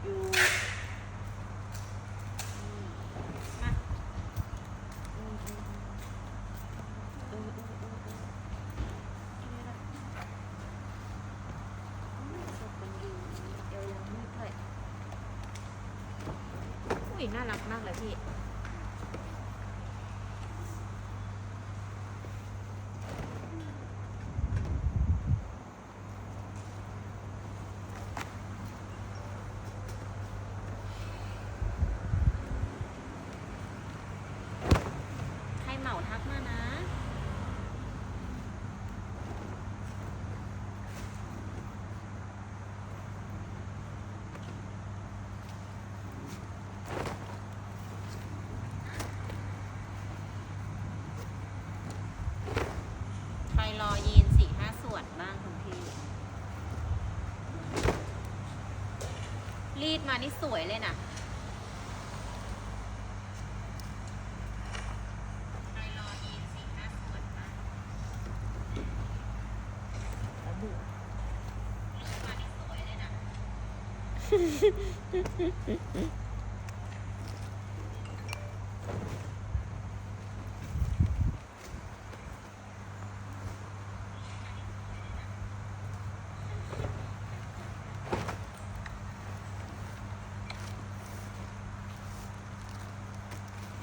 อยู่อืมมาอืมอืมอืมเออเออเออเออนี่ละอืมชอบคนอยู่เอวยังมืดเลยอุ้ยน่ารักมากเลยพี่ ใครเหมาทักมานะ ใครรอยีนสี่ห้าส่วนบ้างคุณพี่ รีด มานี่สวยเลยนะใครรอยีนสี่ห้าส่วนบ้างรีดมานี่สวยเลยนะ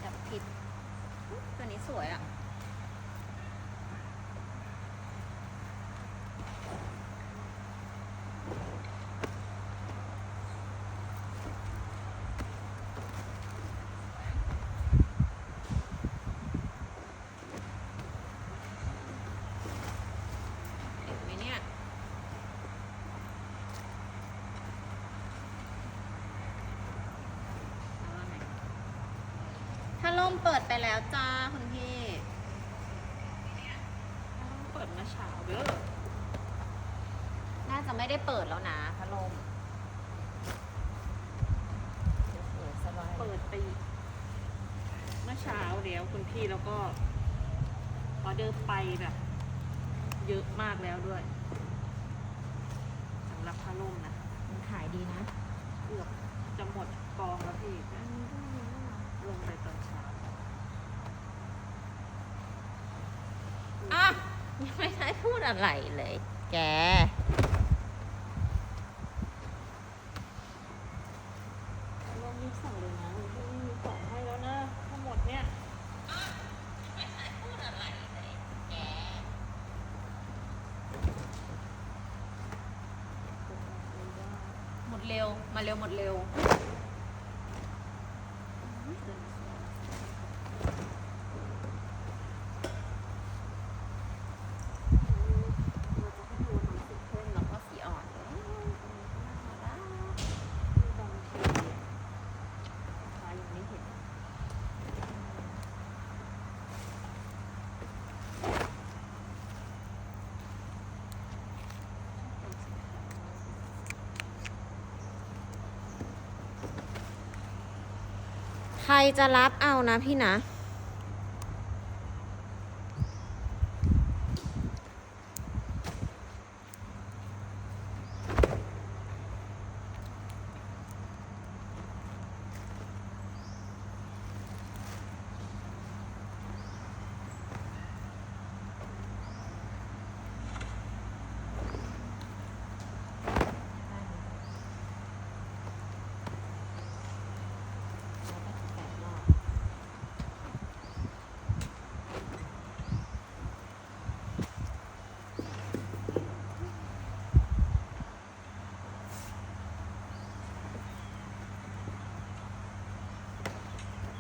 จับ ผิด ตัวนี้สวยอะ เห็นไหมเนี่ย เอาว่าไง ถ้าล่มเปิดไปแล้วจ้าคุณพี่เปิดมาเช้าเด้อ น่าจะไม่ได้เปิดแล้วนะพัดลมสบายเปิดไปเมื่อเช้าแล้วคุณพี่แล้วก็ออเดอร์ไปแบบ เยอะมากแล้วด้วยสำหรับผ้าล่มนะมันขายดีนะ เกือบจะหมดกองแล้วพี่ลงไปตอนเช้า อะ ยังไม่ได้พูดอะไรเลย แกผ้าล่มรีบสั่งเลยนะคุณพี่มีของให้แล้วนะ ทั้งหมดเนี่ยหมดเร็ว มาเร็วหมดเร็ว เราจะให้ดูทำสีเข้ม แล้วก็สีอ่อนอืมน่ารัก บางทีลูกค้ายังไม่เห็น ใครจะรับเอานะพี่นะ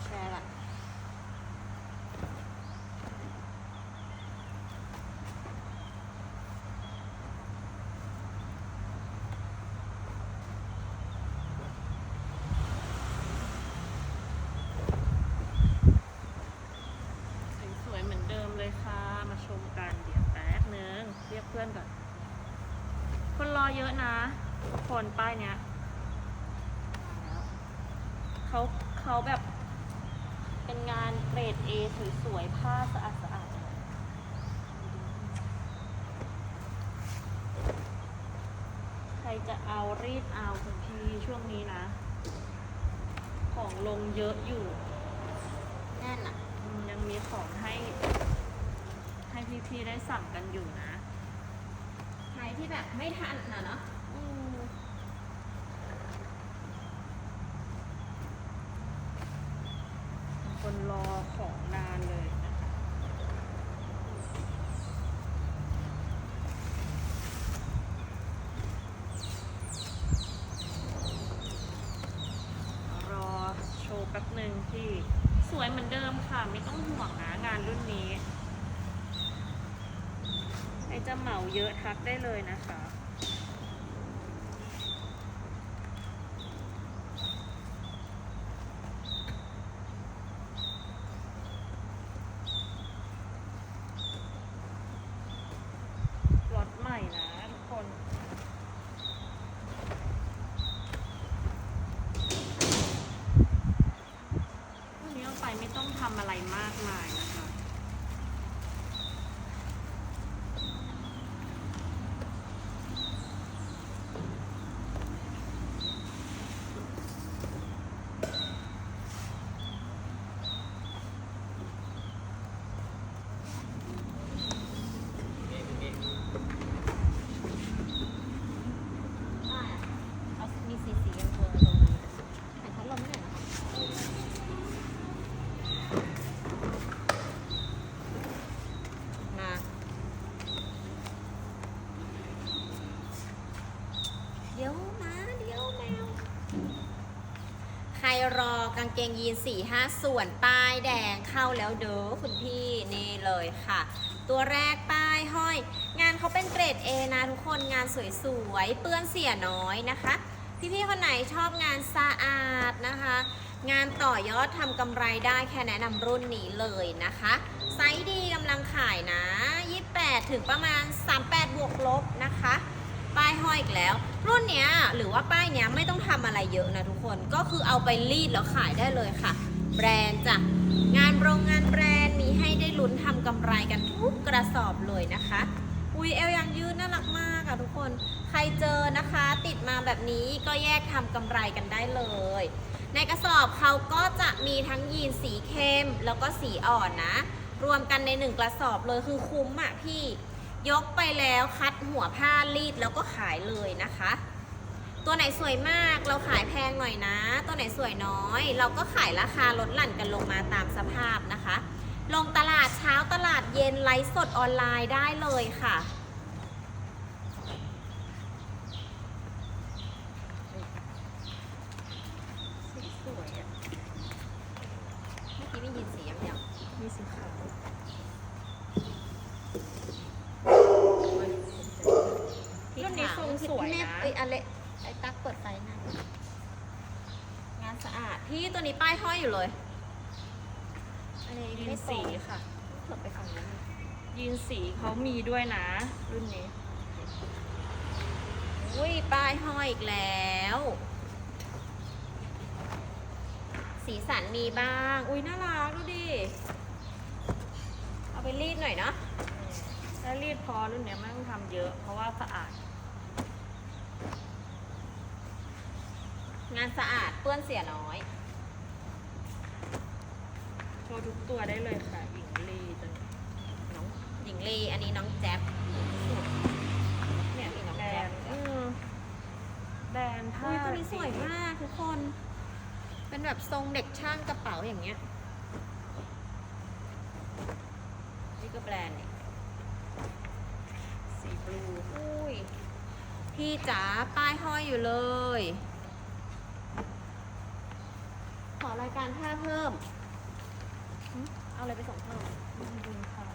แชร์ละ สวยๆเหมือนเดิมเลยค่ะ มาชมกันเดี๋ยวแป๊บนึง เรียกเพื่อนก่อน คนรอ เยอะนะทุกคนป้ายเนี้ยมาแล้วเขาเขาแบบ เป็นงานเกรด A สวยๆ ผ้าสะอาดสะอาดๆเลยใครจะเอารีดเอาคุณพี่มีช่วงนี้นะ ของลงเยอะอยู่ แน่นอะอืมยังมีของให้ ให้พี่ๆได้สั่งกันอยู่นะใค รที่แบบไม่ทันนะเนาะคนรอของนานเลยนะคะ รอโชว์แป๊บหนึ่งที่ สวยเหมือนเดิมค่ะ ไม่ต้องห่วงนะงานรุ่นนี้ไอ จะเหมาเยอะทักได้เลยนะคะ รถใหม่นะทุกคนวันนี้เอาไปไม่ต้องทำอะไรมากมายนะคะ ได้อะเอามีสีสีกันตัวตรงนี้แต่พัดลมไม่หน่อยนะคะมา เดี๋ยวนะเดี๋ยวแมว ใค รอกางเกงยีนสี่ห้าส่วนป้ายแดงเข้าแล้วเด้อคุณพี่นี่เลยค่ะ ตัวแรกป้ายห้อย งานเขาเป็นเกรด A นะทุกคนงานสวยๆ เปื้อนเสียน้อยนะคะ พี่ๆคนไหนชอบงานสะอาดนะคะ งานต่อยอดทำกำไรได้แค่แนะนำรุ่นนี้เลยนะคะ ไซส์ดีกำลังขายนะ 28 ถึงประมาณ 38 บวกลบนะคะ ป้ายห้อยอีกแล้ว รุ่นเนี้ยหรือว่าป้ายเนี้ยไม่ต้องทำอะไรเยอะนะทุกคนก็คือเอาไปรีดแล้วขายได้เลยค่ะ แบรนด์จ้ะงานโรงงานแบรนด์มีให้ได้ลุ้นทำกำไรกันทุกกระสอบเลยนะคะอุ้ยเอลยังยืดน่ารักมากอะทุกคนใครเจอนะคะ ติดมาแบบนี้ก็แยกทำกำไรกันได้เลย ในกระสอบเขาก็จะมีทั้งยีนสีเข้มแล้วก็สีอ่อนนะ รวมกันในหนึ่งกระสอบเลยคือคุ้มอะพี่ ยกไปแล้วคัดหัวผ้ารีดแล้วก็ขายเลยนะคะ ตัวไหนสวยมากเราขายแพงหน่อยนะ ตัวไหนสวยน้อย เราก็ขายราคาลดหลั่นกันลงมาตามสภาพนะคะ ลงตลาดเช้าตลาดเย็นไลฟ์สดออนไลน์ได้เลยค่ะ สีสวยอะเมื่อกี้ไม่ยินสียังยัง มีสีขาว รุ่นนี้ทรงสวยนะ แม่เอ้ยอะไรไอ้ตั๊กเปิดไฟหนะงานสะอาดพี่ตัวนี้ป้ายห้อยอยู่เลยอันนี้ ยีไม่นตรสีงค่ะเผื่อไปฝั่งนั้นยีนสีเขามีด้วยนะ รุ่นนี้ อุ้ยป้ายห้อยอีกแล้ว สีสันมีบ้าง อุ้ยน่ารักดูดิ เอาไปรีดหน่อยเนาะแล้วรีดพอรุ่นเนี้ยไม่ต้องทำเยอะ เพราะว่าสะอาด งานสะอาดเปื้อนเสียน้อยโชว์ทุกตัวได้เลยค่ะหญิงลีตัวนี้น้องหญิงลีอันนี้น้องแจ๊บเนี่ยมีน้องแบรแจ๊บนด์อืมแบรนด์ผ้าอุ้ยตัวนี้สวยมากทุกคน เป็นแบบทรงเด็กช่างกระเป๋าอย่างเงี้ย นี่ก็แบรนด์นี่สีบลูอุ้ยพี่จ๋าป้ายห้อยอยู่เลย ขอรายการผ้าเพิ่มหึ เอาอะไรไปส่งเพิ่มบุญค่ะ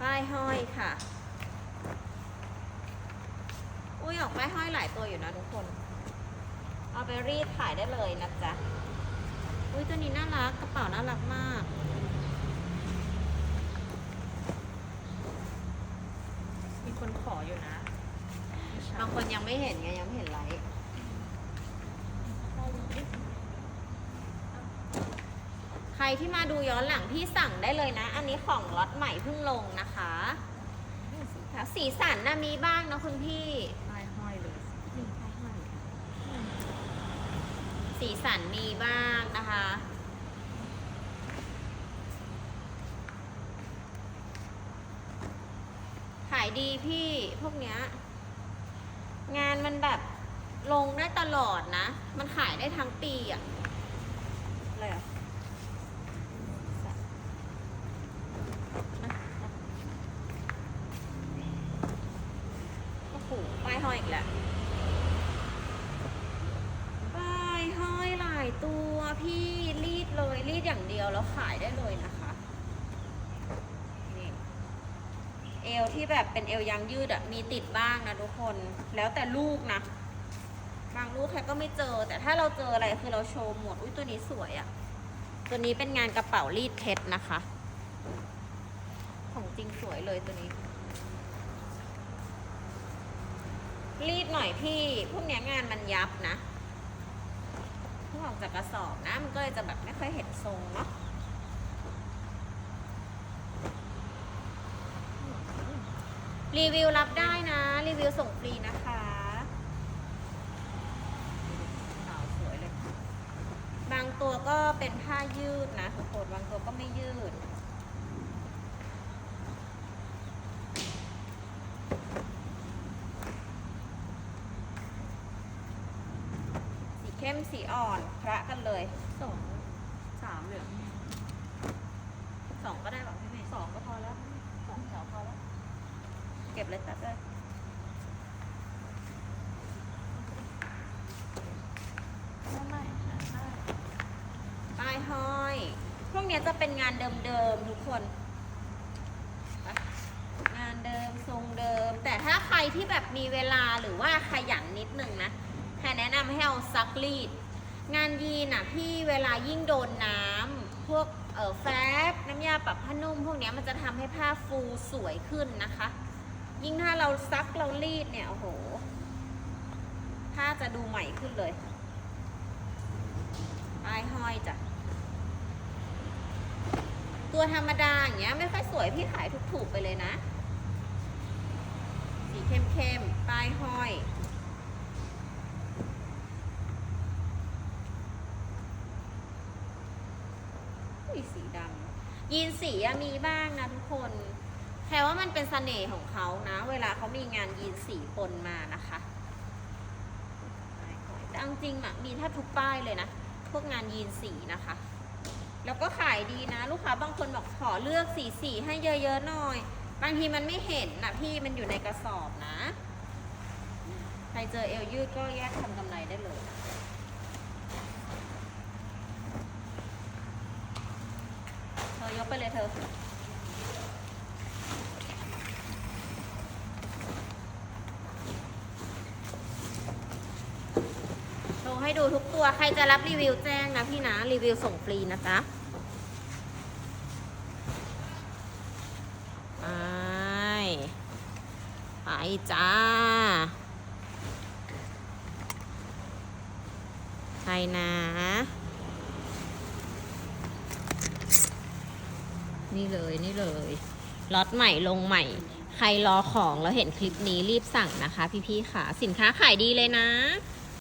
ป้ายห้อยค่ะ อุ้ยออกป้ายห้อยหลายตัวอยู่นะทุกคน เอาไปรีดขายได้เลยนะจ๊ะ อุ้ยตัวนี้น่ารัก กระเป๋าน่ารักมากมีคนขออยู่นะ บางคนยังไม่เห็นไงยังไม่เห็นไลค์ ที่มาดูย้อนหลังพี่สั่งได้เลยนะ อันนี้ของล็อตใหม่เพิ่งลงนะคะสีสันนะมีบ้างนะคุณพี่สีสันมีบ้างนะคะขายดีพี่พวกเนี้ยงานมันแบบลงได้ตลอดนะ มันขายได้ทั้งปีอะอะไรอะ ย่างเดียวแล้วขายได้เลยนะคะนี่เอวที่แบบเป็นเอวยางยืดอะมีติดบ้างนะทุกคน แล้วแต่ลูกนะ บางลูกแค่ก็ไม่เจอ แต่ถ้าเราเจออะไรคือเราโชว์หมด อุ้ยตัวนี้สวยอะตัวนี้เป็นงานกระเป๋ารีดเพชรนะคะ ของจริงสวยเลยตัวนี้ รีดหน่อยพี่ พวกเนี้ยงานมันยับนะ ออกจากกระสอบนะ มันก็เลยจะแบบไม่ค่อยเห็นทรงเนาะรีวิวรับได้นะ รีวิวส่งฟรีนะคะขาวสวยเลย บางตัวก็เป็นผ้ายืดนะทุกคนบางตัวก็ไม่ยืด สี เข้มสีอ่อนพระกันเลยสองสามเหลืองสองก็ได้แบบพี่เมย์สองก็พอแล้วสองแถวพอแล้ว เก็บเลยตัดเลยไม่ไม่หาได้ป้ายห้อย พวกเนี้ยจะเป็นงานเดิมๆทุกคนไปงานเดิมทรงเดิม แต่ถ้าใครที่แบบมีเวลาหรือว่าขยันนิดนึงนะ แค่แนะนำให้เอาซักรีด งานยีนอะพี่เวลายิ่งโดนน้ำพวกเอ่อแฟบน้ำยาปรับผ้านุ่ม พวกเนี้ยมันจะทำให้ผ้าฟูสวยขึ้นนะคะ ยิ่งถ้าเราซักเรารีดเนี่ยโอ้โหผ้าจะดูใหม่ขึ้นเลยปลายห้อยจ้ะตัวธรรมดาอย่างเงี้ยไม่ค่อยสวยพี่ขายถูกๆไปเลยนะ สีเข้มๆป้ายห้อย ยสีดำยีนสีอะมีบ้างนะทุกคนแค่ว่ามันเป็นเสน่ห์ของเขานะ เวลาเขามีงานยีนสีปนมานะคะแต่จริงอะมีแทบทุกป้ายเลยนะ พวกงานยีนสีนะคะ แล้วก็ขายดีนะ ลูกค้าบางคนบอกขอเลือกสีสีให้เยอะๆหน่อย บางทีมันไม่เห็นนะพี่มันอยู่ในกระสอบนะ ใครเจอเอวยืดก็แยกทำกำไรได้เลยนะเธอยก ไปเลยเธอ โชว์ให้ดูทุกตัว ใครจะรับรีวิวแจ้งนะพี่นะ รีวิวส่งฟรีนะจ๊ะไปไปจ้า ใครนะ นี่เลยนี่เลยล็อตใหม่ลงใหม่ ใครรอของแล้วเห็นคลิปนี้รีบสั่งนะคะ พี่ๆค่ะ สินค้าขายดีเลยนะ